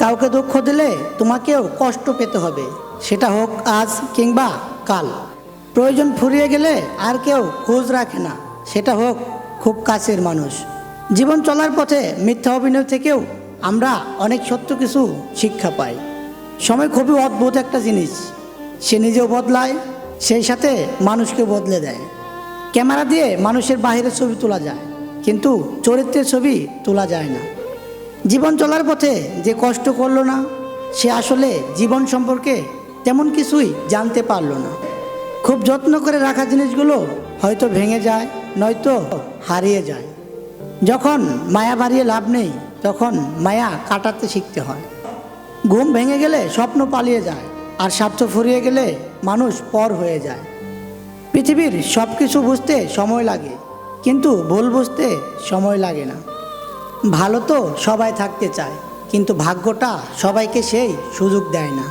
কাউকে দুঃখ দিলে তোমাকেও কষ্ট পেতে হবে। সেটা হোক আজ কিংবা কাল। প্রয়োজন ফুরিয়ে গেলে আর কেউ খোঁজ রাখে না। সেটা হোক খুব কাছের মানুষ। জীবন চলার পথে মিথ্যা অভিনয় থেকেও আমরা অনেক সত্য কিছু শিক্ষা পাই। সময় খুবই অদ্ভুত একটা জিনিস। সে নিজেও বদলায়, সেই সাথে মানুষকে বদলে দেয়। ক্যামেরা দিয়ে মানুষের বাহিরের ছবি তোলা যায়, কিন্তু চরিত্রের ছবি তোলা যায় না। জীবন চলার পথে যে কষ্ট করল না, সে আসলে জীবন সম্পর্কে তেমন কিছুই জানতে পারল না। খুব যত্ন করে রাখা জিনিসগুলো হয়তো ভেঙে যায়, নয়তো হারিয়ে যায়। যখন মায়া বাড়িয়ে লাভ নেই, তখন মায়া কাটাতে শিখতে হয়। ঘুম ভেঙে গেলে স্বপ্ন পালিয়ে যায়, আর স্বার্থ ফুরিয়ে গেলে মানুষ পর হয়ে যায়। পৃথিবীর সব কিছু বুঝতে সময় লাগে, কিন্তু ভুল বুঝতে সময় লাগে না। ভালো তো সবাই থাকতে চায় কিন্তু ভাগ্যটা সবাইকে সেই সুযোগ দেয় না।